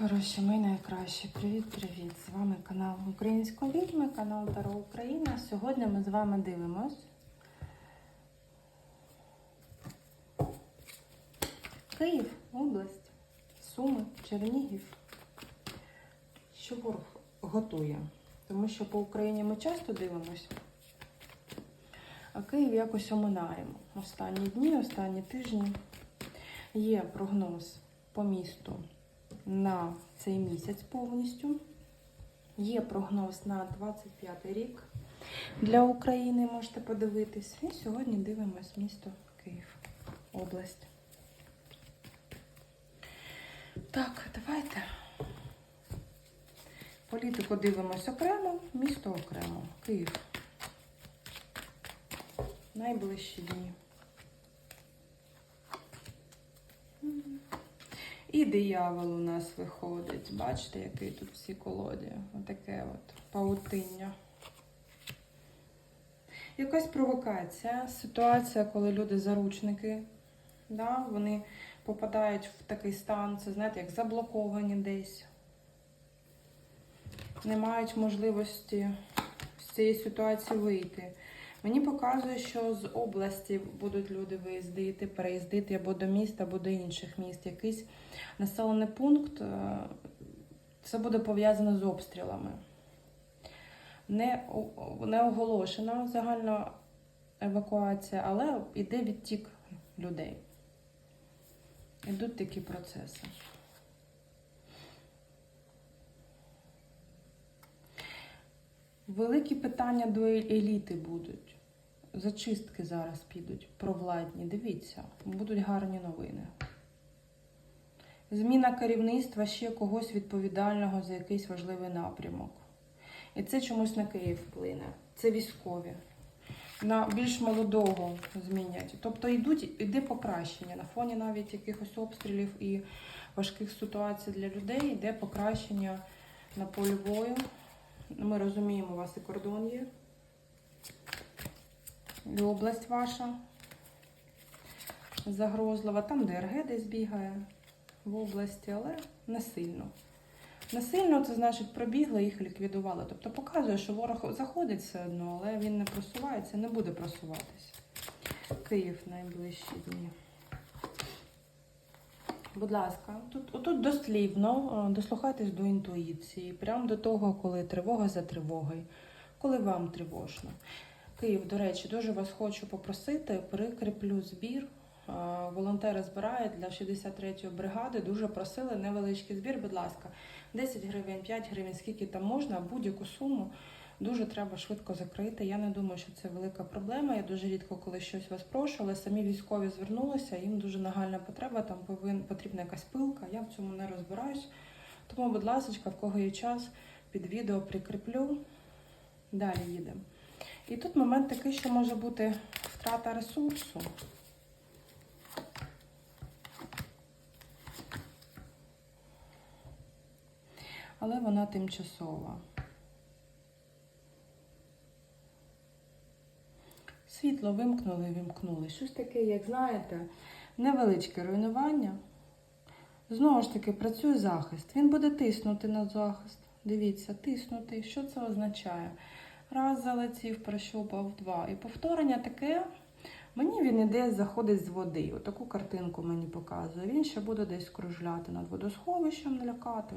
хороші, ми найкращі. Привіт-привіт! З вами канал Української відьми, канал Таро Україна. Сьогодні ми з вами дивимось. Київ, область, Суми, Чернігів. Що ворог готує? Тому що по Україні ми часто дивимось, а Київ якось оминаємо. Останні дні, останні тижні є прогноз по місту на цей місяць повністю. Є прогноз на 25 рік для України, можете подивитись. І сьогодні дивимось місто Київ, область. Так, давайте. Політику дивимось окремо, місто окремо. Київ. Найближчі дні. І диявол у нас виходить. Бачите, який тут всі колоді. Отаке от паутиння. Якась провокація, ситуація, коли люди заручники, да, вони попадають в такий стан, це знаєте, як заблоковані десь. Не мають можливості з цієї ситуації вийти. Мені показує, що з області будуть люди виїздити, переїздити або до міста, або до інших міст. Якийсь населений пункт. е, Це буде пов'язано з обстрілами. Не, не оголошена загальна евакуація, але йде відтік людей. Ідуть такі процеси. Великі питання до еліти будуть. Зачистки зараз підуть провладні. Дивіться, будуть гарні новини. Зміна керівництва ще когось відповідального за якийсь важливий напрямок. І це чомусь на Київ вплине. Це військові. На більш молодого змінять. Тобто йдуть, йде покращення. На фоні навіть якихось обстрілів і важких ситуацій для людей йде покращення на полі бою. Ми розуміємо, у вас і кордон є. І область ваша загрозлива. Там ДРГ десь бігає в області, але не сильно. Не сильно це значить пробігли, їх ліквідували. Тобто показує, що ворог заходить все одно, але він не просувається, не буде просуватися. Київ найближчі дні. Будь ласка, тут отут дослівно е, дослухайтесь до інтуїції, прямо до того, коли тривога за тривогою, коли вам тривожно. Київ, до речі, дуже вас хочу попросити, прикріплю збір. Волонтери збирають для 63-ї бригади. Дуже просили невеличкий збір, будь ласка, 10 гривень, 5 гривень, скільки там можна, будь-яку суму. Дуже треба швидко закрити. Я не думаю, що це велика проблема. Я дуже рідко коли щось вас прошу, але самі військові звернулися, їм дуже нагальна потреба, там повин, потрібна якась пилка. Я в цьому не розбираюсь. Тому, будь ласка, в кого є час, під відео прикріплю. Далі їдемо. І тут момент такий, що може бути втрата ресурсу. Але вона тимчасова. Світло вимкнули, вимкнули. Щось таке, як знаєте, невеличке руйнування. Знову ж таки, працює захист. Він буде тиснути на захист. Дивіться, тиснути. Що це означає? Раз залетів, прощупав, два. І повторення таке. Мені він іде, заходить з води. Отаку картинку мені показує. Він ще буде десь кружляти над водосховищем, налякати.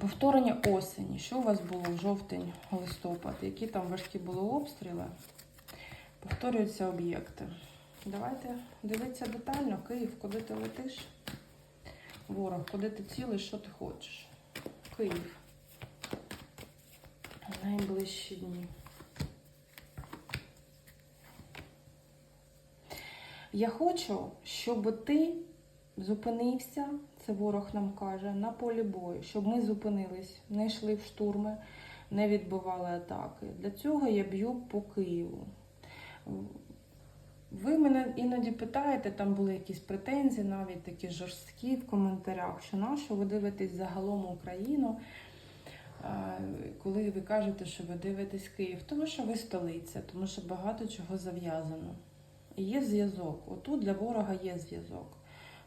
Повторення осені. Що у вас було в жовтень, листопад? Які там важкі були обстріли? Повторюються об'єкти. Давайте дивитися детально. Київ, куди ти летиш? Ворог, куди ти цілий, що ти хочеш? Київ. Найближчі дні. Я хочу, щоб ти зупинився, це ворог нам каже, на полі бою, щоб ми зупинились, не йшли в штурми, не відбивали атаки. Для цього я б'ю по Києву. Ви мене іноді питаєте, там були якісь претензії, навіть такі жорсткі в коментарях, що на що ви дивитесь загалом Україну, коли ви кажете, що ви дивитесь Київ, тому що ви столиця, тому що багато чого зав'язано. І є зв'язок. Отут для ворога є зв'язок.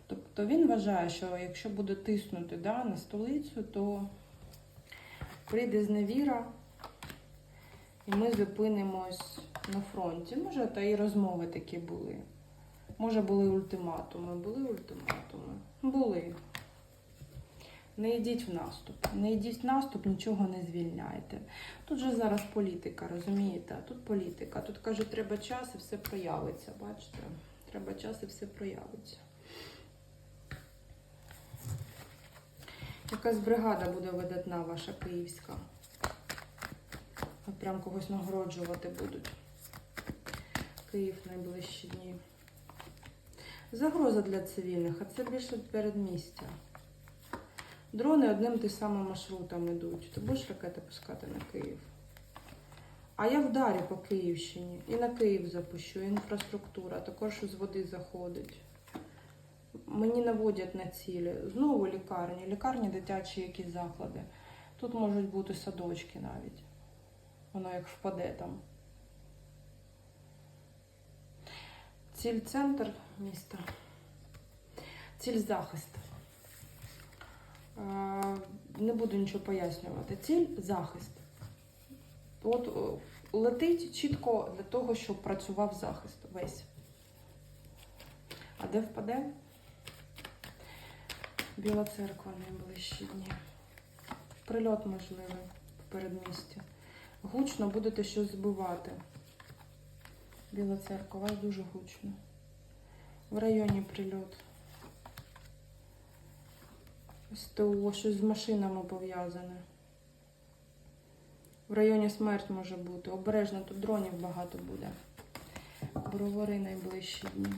Тобто він вважає, що якщо буде тиснути да, на столицю, то прийде зневіра, і ми зупинимось на фронті. Може, та і розмови такі були. Може, були ультиматуми. Були ультиматуми? Були. Не йдіть в наступ. Не йдіть в наступ, нічого не звільняйте. Тут же зараз політика, розумієте? Тут політика. Тут кажуть, треба час і все проявиться. Бачите? Треба час і все проявиться. Якась бригада буде видатна ваша київська. От прям когось нагороджувати будуть. Київ найближчі дні. Загроза для цивільних, а це більше передмістя. Дрони одним тим самим маршрутом йдуть. Ти будеш ракети пускати на Київ? А я вдарю по Київщині. І на Київ запущу, інфраструктура, також з води заходить. Мені наводять на цілі. Знову лікарні, лікарні дитячі якісь заклади. Тут можуть бути садочки навіть. Воно як впаде там. Ціль центр міста. Ціль захист. Е, Не буду нічого пояснювати. Ціль захист. От летить чітко для того, щоб працював захист весь. А де впаде? Біла церква найближчі дні. Прильот можливий в передмісті. Гучно будете щось збивати. Біла церква, у вас дуже гучно. В районі прильот. СТО, щось з машинами пов'язане. В районі смерть може бути. Обережно, тут дронів багато буде. Бровари найближчі дні.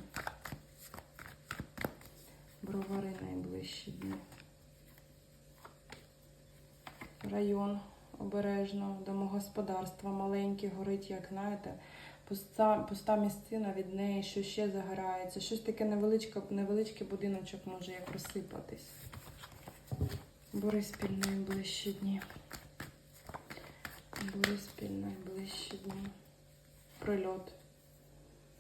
Бровари найближчі дні. Район обережно, домогосподарство маленьке, горить, як знаєте. Пуста, пуста місцина від неї, що ще загорається. Щось таке невеличке, невеличкий будиночок може як розсипатись. Бориспіль найближчі дні. Бориспіль найближчі дні. Прильот.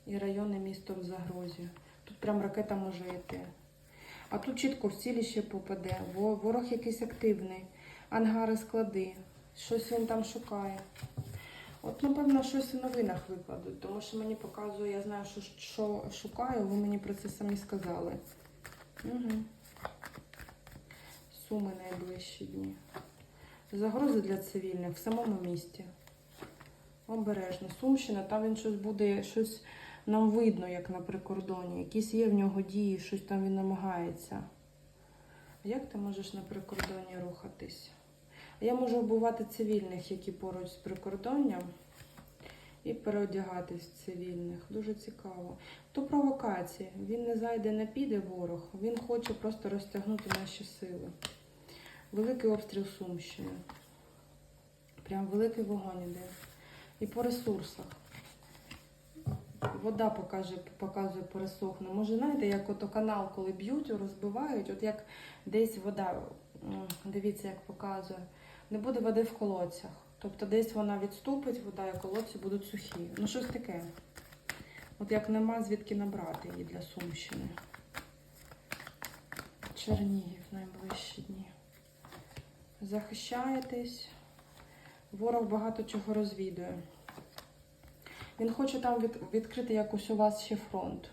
І райони місто в загрозі. Тут прям ракета може йти. А тут чітко в цілі ще попаде. Во- Ворог якийсь активний. Ангари, склади. Щось він там шукає. От, напевно, щось у новинах викладуть, тому що мені показує, я знаю, що, що шукаю, ви мені про це самі сказали. Угу. Суми найближчі дні. Загрози для цивільних в самому місті. Обережно. Сумщина, там він щось буде, щось нам видно, як на прикордоні. Якісь є в нього дії, щось там він намагається. Як ти можеш на прикордоні рухатись? Я можу вбивати цивільних, які поруч з прикордонням, і переодягатись в цивільних. Дуже цікаво. То провокація. Він не зайде, не піде ворог. Він хоче просто розтягнути наші сили. Великий обстріл Сумщини. Прям великий вогонь іде. І по ресурсах. Вода покаже, показує пересохне. Може, знаєте, як ото канал, коли б'ють, розбивають, от як десь вода, дивіться, як показує, не буде води в колодцях. Тобто десь вона відступить, вода і колодці будуть сухі. Ну, щось таке. От як нема звідки набрати її для Сумщини. Чернігів найближчі дні. Захищаєтесь. Ворог багато чого розвідує. Він хоче там від, відкрити якось у вас ще фронт,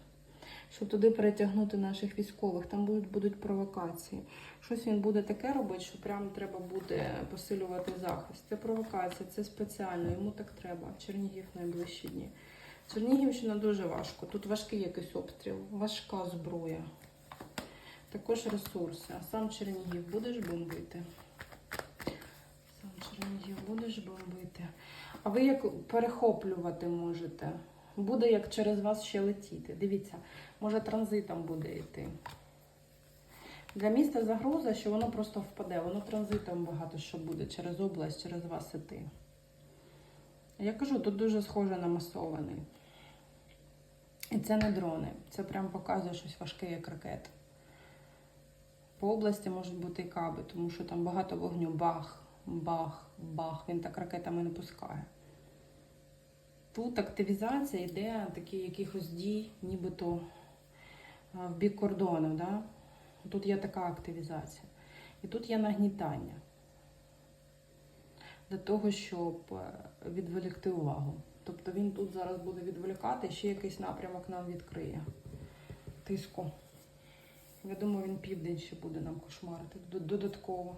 щоб туди перетягнути наших військових. Там будуть, будуть провокації. Щось він буде таке робити, що прям треба буде посилювати захист. Це провокація, це спеціально, йому так треба. Чернігів найближчі дні. Чернігівщина дуже важко. Тут важкий якийсь обстріл, важка зброя. Також ресурси. А сам Чернігів будеш бомбити? Сам будеш бомбити. А ви як перехоплювати можете? Буде як через вас ще летіти. Дивіться, може транзитом буде йти. Для міста загроза, що воно просто впаде. Воно транзитом багато що буде через область, через вас іти. Я кажу, тут дуже схоже на масований. І це не дрони. Це прям показує щось важке, як ракета. По області можуть бути і каби, тому що там багато вогню. Бах, бах, бах. Він так ракетами не пускає. Тут активізація йде такі якихось дій, нібито в бік кордону. Да? Тут є така активізація. І тут є нагнітання для того, щоб е, відволікти увагу. Тобто він тут зараз буде відволікати, ще якийсь напрямок нам відкриє. Тиску. Я думаю, він південь ще буде нам кошмарити додатково.